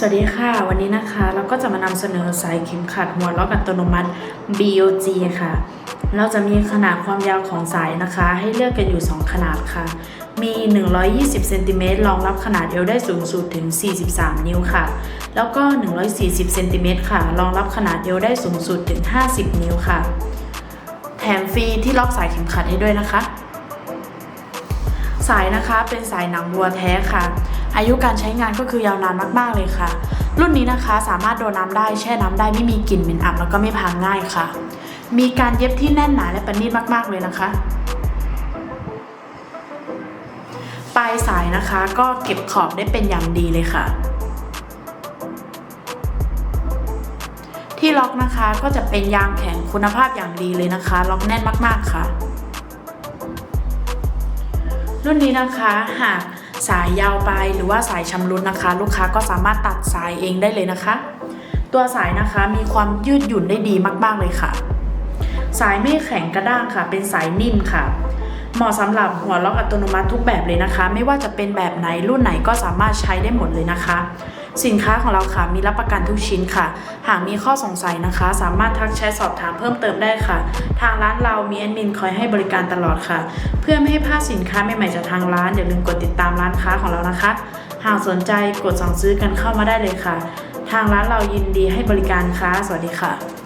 สวัสดีค่ะวันนี้นะคะเราก็จะมานำเสนอสายเข็มขัดหัวล็อกอัตโนมัติ BOG ค่ะ เราจะมีขนาดความยาวของสายนะคะ ให้เลือกกันอยู่ 2 ขนาดค่ะ มี 120เซนติเมตรรองรับขนาดเอวได้สูงสุดถึง 43 นิ้วค่ะ แล้วก็ 140เซนติเมตรค่ะ รองรับขนาดเอวได้สูงสุดถึง 50 นิ้วค่ะ แถมฟรีที่ล็อกสายเข็มขัดให้ด้วยนะคะ สายนะคะเป็นสายหนังวัวแท้ค่ะ อายุการใช้งานก็คือยาวนานมากๆเลยค่ะ รุ่นนี้นะคะสามารถโดนน้ำได้แช่น้ำได้ไม่มีกลิ่นเหม็นอับแล้วก็ไม่พังง่ายค่ะ มีการเย็บที่แน่นหนาและประณีตมาก ๆเลยนะคะปลายสายนะคะก็เก็บขอบได้เป็นอย่างดีเลยค่ะ ที่ล็อกนะคะก็จะเป็นยางแข็งคุณภาพอย่างดีเลยนะคะ ล็อกแน่นมากๆค่ะ รุ่นนี้นะคะหาก สายยาวไปหรือว่าสายชำรุดนะคะ ลูกค้าก็สามารถตัดสายเองได้เลยนะคะ ตัวสายนะคะมีความยืดหยุ่นได้ดีมาก ๆเลยค่ะ สายไม่แข็งกระด้างค่ะ เป็นสายนิ่มค่ะ เหมาะสำหรับหัวล็อกอัตโนมัติทุกแบบเลยนะคะ ไม่ว่าจะเป็นแบบไหนรุ่นไหนก็สามารถใช้ได้หมดเลยนะคะ สินค้าของเราค่ะมีรับประกันทุกชิ้นค่ะ หากมีข้อสงสัยนะคะ สามารถทักแชทสอบถามเพิ่มเติมได้ค่ะ ทางร้านเรามีแอดมินคอยให้บริการตลอดค่ะ เพื่อไม่ให้พลาดสินค้าใหม่ๆจากทางร้านอย่าลืมกดติดตามร้านค้าของเรานะคะ หากสนใจกดสั่งซื้อกันเข้ามาได้เลยค่ะ ทางร้านเรายินดีให้บริการค่ะ สวัสดีค่ะ